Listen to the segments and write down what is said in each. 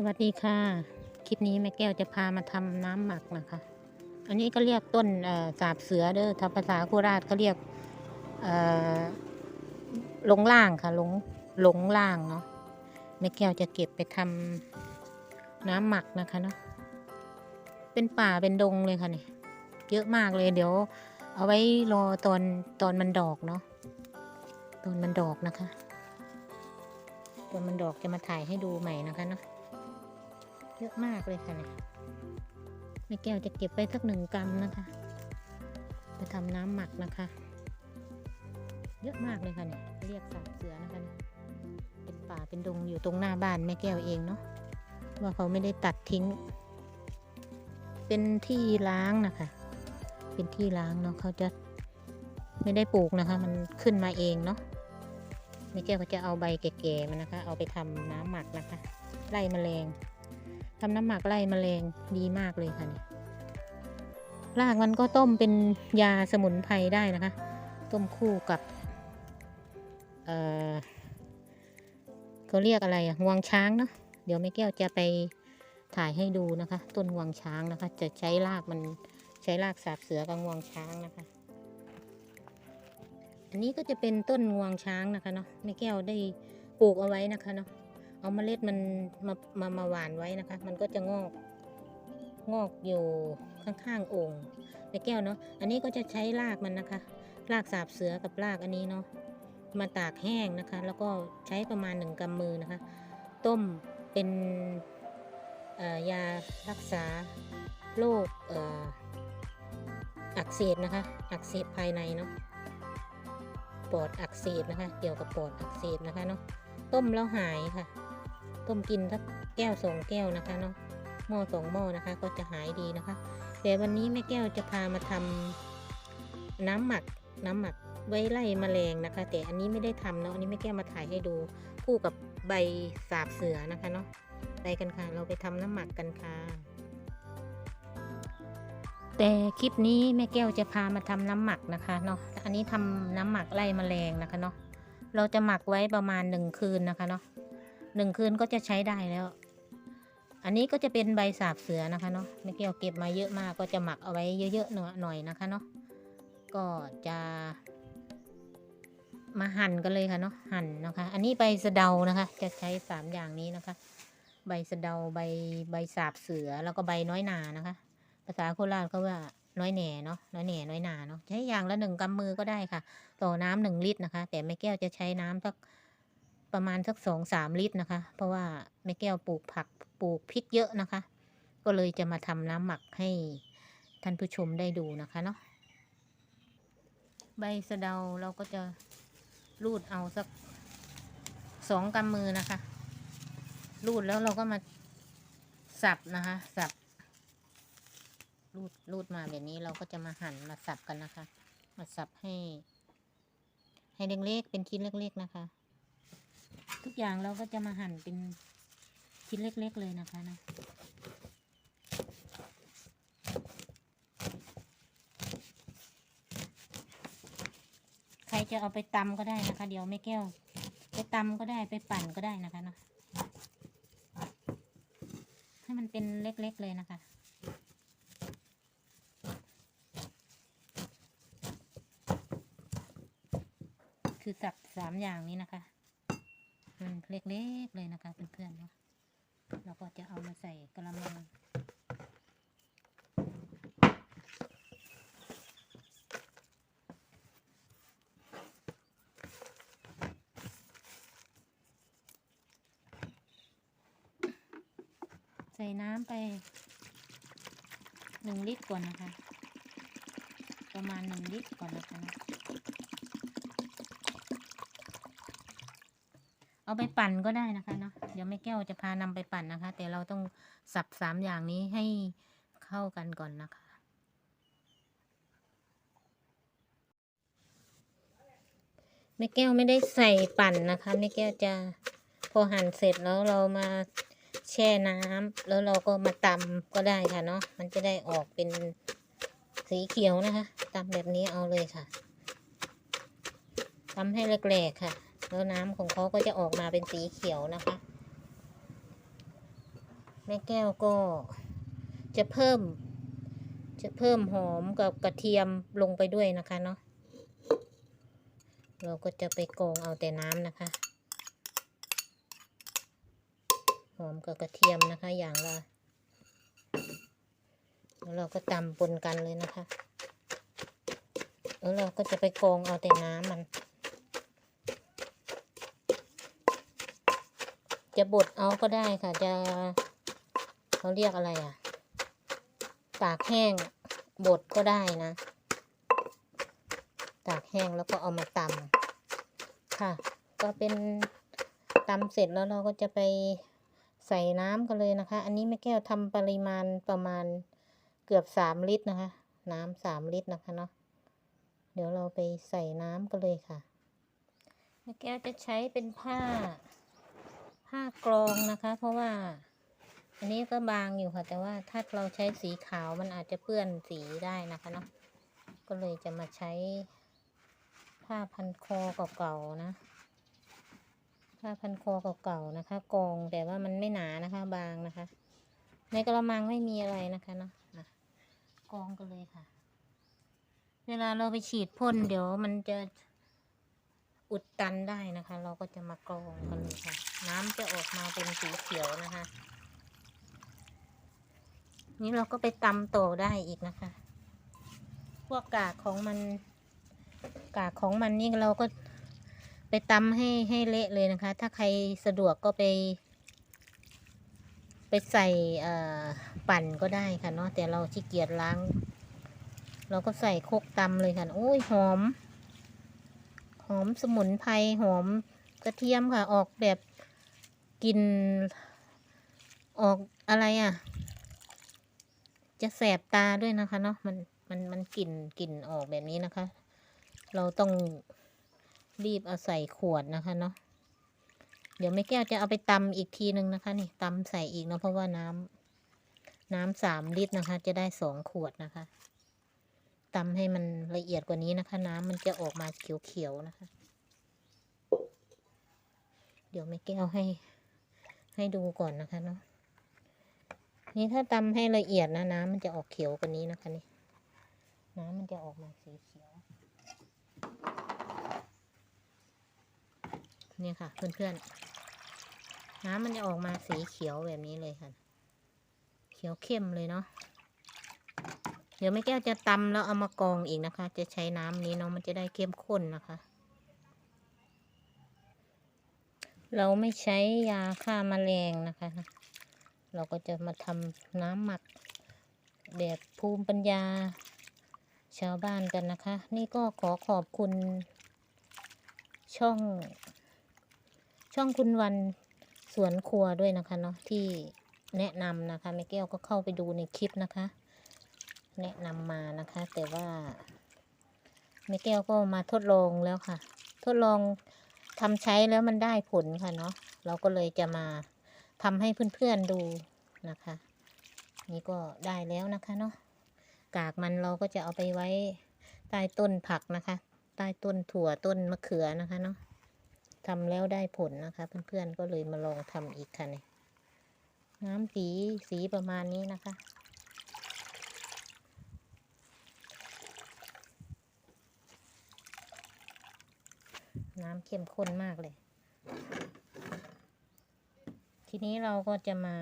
สวัสดีค่ะ คลิปนี้แม่แก้วจะพามาทำน้ำหมักนะคะ อันนี้ก็เรียกต้นสาบเสือเด้อถ้าภาษาโคราชก็เรียกหลงล่างค่ะหลงหลงล่างเนาะแม่แก้วจะเก็บไปทำน้ำหมักนะคะเนาะเป็นป่าเป็นดงเลยค่ะเนี่ยเยอะมากเลยเดี๋ยว เอาไว้รอตอนตอนมันดอกเนาะตอนมันดอกนะคะตอนมันดอกจะมาถ่ายให้ดูใหม่นะคะเนาะ เยอะมากเลยค่ะเนี่ยแม่แก้วจะเก็บไปสักหนึ่งกรัมนะคะ ไปทำน้ำหมักนะคะ เยอะมากเลยค่ะเนี่ยเรียกสาบเสือนะคะเเป็นป่าเป็นดงอยู่ตรงหน้าบ้านแม่แก้วเองเนาะว่าเขาไม่ได้ตัดทิ้ง เป็นที่ล้างนะคะ เป็นที่ล้างเนาะเขาจะไม่ได้ปลูกนะคะ มันขึ้นมาเองเนาะแม่แก้วก็จะเอาใบแก่ๆมันนะคะ เอาไปทำน้ำหมักนะคะ ไล่แมลง ทำน้ำหมักไล่แมลงดีมากเลยค่ะเนี่ยรากมันก็ต้มเป็นยาสมุนไพรได้นะคะ ต้มคู่กับเอ่อเขาเรียกอะไรอะงวงช้างเนาะเดี๋ยวแม่แก้วจะไปถ่ายให้ดูนะคะ ต้นงวงช้างนะคะ จะใช้รากมันใช้รากสาบเสือกับงวงช้างนะคะ อันนี้ก็จะเป็นต้นงวงช้างนะคะเนาะแม่แก้วได้ปลูกเอาไว้นะคะเนาะ เอาเมล็ดมันมามามาหวานไว้นะคะ มันก็จะงอกงอกอยู่ข้างๆโอ่งในแก้วเนาะอันนี้ก็จะใช้รากมันนะคะ รากสาบเสือกับรากอันนี้เนาะมาตากแห้งนะคะ แล้วก็ใช้ประมาณหนึ่งกำมือนะคะ ต้มเป็นยารักษาโรคอ่ออักเสบนะคะ อักเสบภายในเนาะปอดอักเสบนะคะ เกี่ยวกับปอดอักเสบนะคะเนาะต้มแล้วหายค่ะ ต้มกินสักแก้วสองแก้วนะคะเนาะหม้อสองหม้อนะคะ ก็จะหายดีนะคะแต่วันนี้แม่แก้วจะพามาทำน้ำหมักน้ำหมักไว้ไล่แมลงนะคะ แต่อันนี้ไม่ได้ทำเนาะอันนี้แม่แก้วมาถ่ายให้ดูคู่กับใบสาบเสือนะคะเนาะไปกันค่ะ เราไปทำน้ำหมักกันค่ะ แต่คลิปนี้แม่แก้วจะพามาทำน้ำหมักนะคะเนาะอันนี้ทำน้ำหมักไล่แมลงนะคะเนาะเราจะหมักไว้ประมาณหนึ่งคืนนะคะเนาะ หนึ่งคืนก็จะใช้ได้แล้ว อันนี้ก็จะเป็นใบสาบเสือนะคะเนาะไม่เกี่ยวเก็บมาเยอะมากก็จะหมักเอาไว้เยอะๆหน่อยนะคะเนาะก็จะมาหั่นกันเลยค่ะเนาะหั่นนะคะ อันนี้ใบสะเดานะคะ จะใช้สามอย่างนี้นะคะ ใบสะเดาใบใบสาบเสือแล้วก็ใบน้อยหนานะคะ ภาษาโคราชเขาว่าน้อยแหน่เนาะน้อยแหน่น้อยหนาเนาะใช้อย่างละหนึ่งกำมือก็ได้ค่ะ ต่อน้ำหนึ่งลิตรนะคะ แต่แม่แก้วจะใช้น้ำสัก ประมาณสักสองสามลิตรนะคะ เพราะว่าแม่แก้วปลูกผักปลูกพริกเยอะนะคะ ก็เลยจะมาทำน้ำหมักให้ท่านผู้ชมได้ดูนะคะเนาะใบสะเดาเราก็จะรูดเอาสักสองกำมือนะคะ รูดแล้วเราก็มาสับนะคะ สับ รูดรูดมาแบบนี้เราก็จะมาหั่นมาสับกันนะคะ มาสับให้ ให้เล็กๆเป็นชิ้นเล็กๆนะคะ ทุกอย่างเราก็จะมาหั่นเป็นชิ้นเล็กๆเลยนะคะนะใครจะเอาไปตำก็ได้นะคะ เดี๋ยวแม่แก้ว ไปตำก็ได้ไปปั่นก็ได้นะคะเนาะให้มันเป็นเล็กๆเลยนะคะคือสับสามอย่างนี้นะคะ มันเล็กๆเลยนะคะเพื่อนๆเนาะเราก็จะเอามาใส่กระมังใส่น้ำไปหนึ่งลิตรก่อนนะคะ ประมาณหนึ่งลิตรก่อนนะคะ เอาไปปั่นก็ได้นะคะเนาะเดี๋ยวแม่แก้วจะพานำไปปั่นนะคะ แต่เราต้องสับสามอย่างนี้ให้เข้ากันก่อนนะคะ แม่แก้วไม่ได้ใส่ปั่นนะคะแม่แก้วจะพอหั่นเสร็จแล้วเรามาแช่น้ำแล้วเราก็มาตำก็ได้ค่ะเนาะมันจะได้ออกเป็นสีเขียวนะคะตำแบบนี้เอาเลยค่ะตำให้แหลกๆค่ะ แล้วน้ำของเขาก็จะออกมาเป็นสีเขียวนะคะ แม่แก้วก็จะเพิ่ม จะเพิ่มหอมกับกระเทียมลงไปด้วยนะคะเนาะเราก็จะไปกรองเอาแต่น้ำนะคะ หอมกับกระเทียมนะคะอย่างละแล้วเราก็ตำปนกันเลยนะคะ แล้วเราก็จะไปกรองเอาแต่น้ำมัน จะบดเอาก็ได้ค่ะ จะเขาเรียกอะไรอะ ตากแห้งบดก็ได้นะ ตากแห้งแล้วก็เอามาตำค่ะ ก็เป็นตำเสร็จแล้วเราก็จะไปใส่น้ำกันเลยนะคะ อันนี้แม่แก้วทำปริมาณประมาณเกือบสามลิตรนะคะ น้ำสามลิตรนะคะเนาะ เดี๋ยวเราไปใส่น้ำกันเลยค่ะ แม่แก้วจะใช้เป็นผ้า ผ้ากรองนะคะ เพราะว่า อันนี้ก็บางอยู่ค่ะ แต่ว่าถ้าเราใช้สีขาวมันอาจจะเปื้อนสีได้นะคะเนาะก็เลยจะมาใช้ ผ้าพันคอเก่าๆนะผ้าพันคอเก่าๆนะคะกรองแต่ว่ามันไม่หนานะคะ บางนะคะ ในกระมังไม่มีอะไรนะคะเนาะกรองกันเลยค่ะ เวลาเราไปฉีดพ่นเดี๋ยวมันจะ อุดตันได้นะคะ เราก็จะมากรองกันเลยค่ะ น้ำจะออกมาเป็นสีเขียวนะคะ นี่เราก็ไปตำโตได้อีกนะคะ พวกกากของมัน กากของมันนี่เราก็ไปตำให้ให้เละเลยนะคะ ถ้าใครสะดวกก็ไป ไปใส่ปั่นก็ได้ค่ะเนาะแต่เราขี้เกียจล้าง เราก็ใส่โคกตำเลยค่ะโอ้ยหอม หอมสมุนไพรหอมกระเทียมค่ะ ออกแบบกลินออกอะไรอะ จะแสบตาด้วยนะคะเนาะมันมันมันกลิ่นกลิ่นออกแบบนี้นะคะ เราต้องรีบเอาใส่ขวดนะคะเนาะเดี๋ยวแม่แก้วจะเอาไปตำอีกทีนึงนะคะนี่ตำใส่อีกเนาะเพราะว่าน้ำน้ำสามลิตรนะคะ จะได้สองขวดนะคะ ตำให้มันละเอียดกว่านี้นะคะ น้ำมันจะออกมาเขียวๆนะคะ เดี๋ยวแม่แก้วให้ ให้ดูก่อนนะคะเนาะนี่ถ้าตำให้ละเอียดนะน้ำมันจะออกเขียวกว่านี้นะคะนี่น้ำมันจะออกมาสีเขียวเนี่ยค่ะ เพื่อนๆ น้ำมันจะออกมาสีเขียวแบบนี้เลยค่ะ เขียวเข้มเลยเนาะ เดี๋ยวแม่แก้วจะตำแล้วเอามากองอีกนะคะ จะใช้น้ำนี้เนาะมันจะได้เข้มข้นนะคะ เราไม่ใช้ยาฆ่าแมลงนะคะ เราก็จะมาทำน้ำหมักแบบภูมิปัญญา ชาวบ้านกันนะคะ นี่ก็ขอขอบคุณช่อง ช่องคุณวันสวนครัวด้วยนะคะเนาะที่แนะนำนะคะแม่แก้วก็เข้าไปดูในคลิปนะคะ แนะนำมานะคะ แต่ว่าแม่แก้วก็มาทดลองแล้วค่ะ ทดลองทำใช้แล้วมันได้ผลค่ะเนาะเราก็เลยจะมาทำให้เพื่อนๆดูนะคะ นี่ก็ได้แล้วนะคะเนาะกากมันเราก็จะเอาไปไว้ใต้ต้นผักนะคะ ใต้ต้นถั่วต้นมะเขือนะคะเนาะทำแล้วได้ผลนะคะ เพื่อนๆก็เลยมาลองทำอีกค่ะเนี่ยน้ำสีสีประมาณนี้นะคะ น้ำเข้มข้นมากเลย ทีนี้เราก็จะมา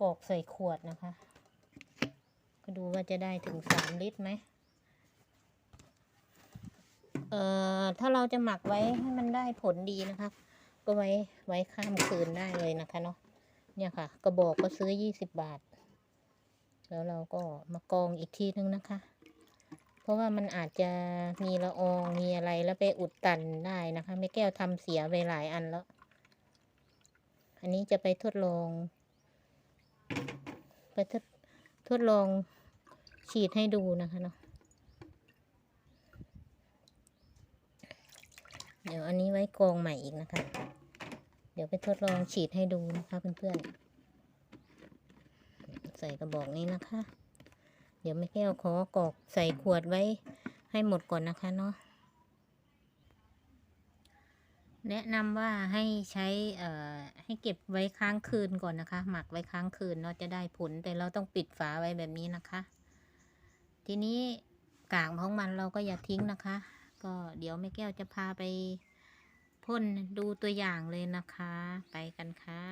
กรอกใส่ขวดนะคะ ก็ดูว่าจะได้ถึงสามลิตรไหมเอ่อถ้าเราจะหมักไว้ให้มันได้ผลดีนะคะ ก็ไว้ไว้ข้ามคืนได้เลยนะคะเนาะเนี่ยค่ะ กระบอกก็ซื้อยี่สิบบาท แล้วเราก็มากรองอีกทีนึงนะคะ ราะว่ามันอาจจะมีละอองมีอะไรแล้วไปอุดตันได้นะคะแม่แก้วทำเสียไปหลายอันแล้ว อันนี้จะไปทดลอง ไปทดทดลองฉีดให้ดูนะคะเนาะเดี๋ยวอันนี้ไว้กองใหม่อีกนะคะ เดี๋ยวไปทดลองฉีดให้ดูนะคะเพื่อนๆ ใส่กระบอกนี้นะคะ เดี๋ยวแม่แก้วขอกรอกใส่ขวดไว้ให้หมดก่อนนะคะเนาะแนะนำว่าให้ใช้เอ่อให้เก็บไว้ค้างคืนก่อนนะคะ หมักไว้ค้างคืนเนาะจะได้ผลแต่เราต้องปิดฝาไว้แบบนี้นะคะ ทีนี้กากของมันเราก็อย่าทิ้งนะคะ ก็เดี๋ยวแม่แก้วจะพาไปพ่นดูตัวอย่างเลยนะคะ ไปกันค่ะ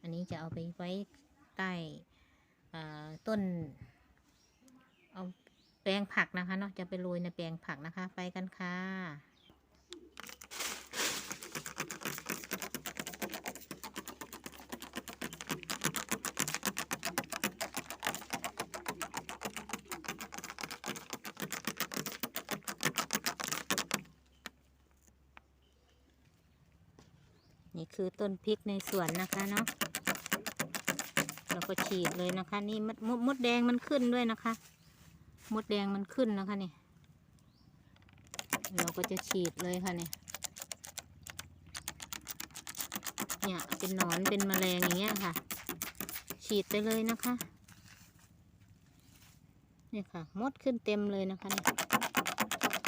อันนี้จะเอาไปไว้ใต้ ต้น เอาแปลงผักนะคะเนาะจะไปโรยในแปลงผักนะคะ ไปกันค่ะนี่คือต้นพริกในสวนนะคะเนาะ เราก็ฉีดเลยนะคะ นี่มดมดมดแดงมันขึ้นด้วยนะคะ มดแดงมันขึ้นนะคะนี่เราก็จะฉีดเลยค่ะเนี่ยเนี่ยเป็นหนอนเป็นแมลงอย่างเงี้ยค่ะ ฉีดไปเลยนะคะ เนี่ยค่ะ มดขึ้นเต็มเลยนะคะเนี่ย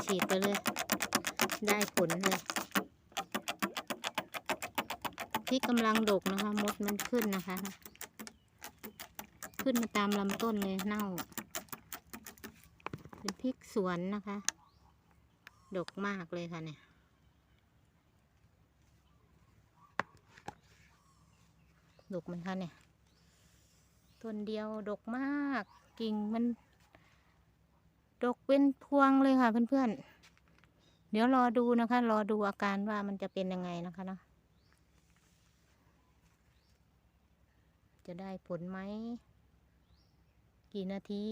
ฉีดไปเลย ได้ผลเลยพริกกำลังดกนะคะ มดมันขึ้นนะคะ ขึ้นมาตามลำต้นเลยเน่า เป็นพริกสวนนะคะ ดกมากเลยค่ะเนี่ยดกมันค่ะเนี่ย ต้นเดียวดกมาก กิ่งมัน ดกเป็นพวงเลยค่ะเพื่อนๆ เดี๋ยวรอดูนะคะ รอดูอาการว่ามันจะเป็นยังไงนะคะเนาะจะได้ผลไหม กี่นาที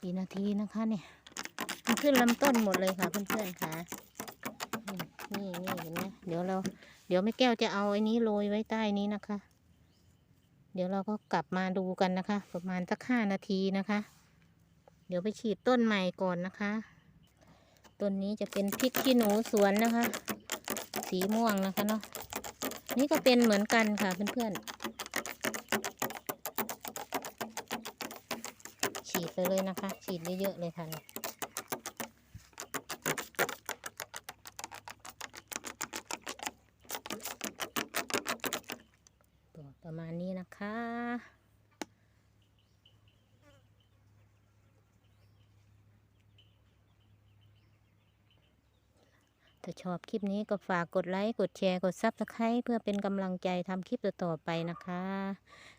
กี่นาทีนะคะเนี่ยมันขึ้นลำต้นหมดเลยค่ะเพื่อนๆค่ะ นี่นี่เห็นไหมเดี๋ยวเรา เดี๋ยวแม่แก้วจะเอาไอ้นี้โรยไว้ใต้นี้นะคะ เดี๋ยวเราก็กลับมาดูกันนะคะ ประมาณสักห้านาทีนะคะ เดี๋ยวไปฉีดต้นใหม่ก่อนนะคะ ต้นนี้จะเป็นพริกขี้หนูสวนนะคะ สีม่วงนะคะเนาะ นี่ก็เป็นเหมือนกันค่ะเพื่อนๆ เลยนะคะ ฉีดเยอะๆเลยค่ะเนี่ยตัวประมาณนี้นะคะ ถ้าชอบคลิปนี้ก็ฝากกดไลค์ กดแชร์ กดซับสไครต์เพื่อเป็นกำลังใจทำคลิปต่อๆไปนะคะ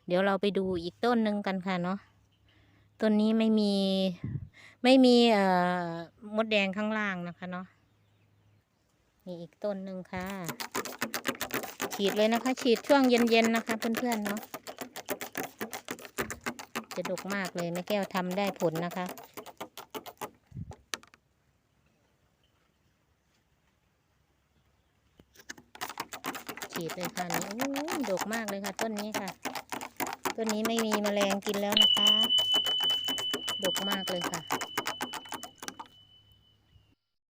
เดี๋ยวเราไปดูอีกต้นหนึ่งกันค่ะเนาะ ต้นนี้ไม่มีไม่มีเอ่อมดแดงข้างล่างนะคะเนาะมีอีกต้นหนึ่งค่ะ ฉีดเลยนะคะ ฉีดช่วงเย็นๆนะคะ เพื่อนๆเนาะจะดกมากเลยแม่แก้วทำได้ผลนะคะฉีดเลยค่ะนี่โดกมากเลยค่ะ ต้นนี้ค่ะ ต้นนี้ไม่มีแมลงกินแล้วนะคะ ดกมากเลยค่ะ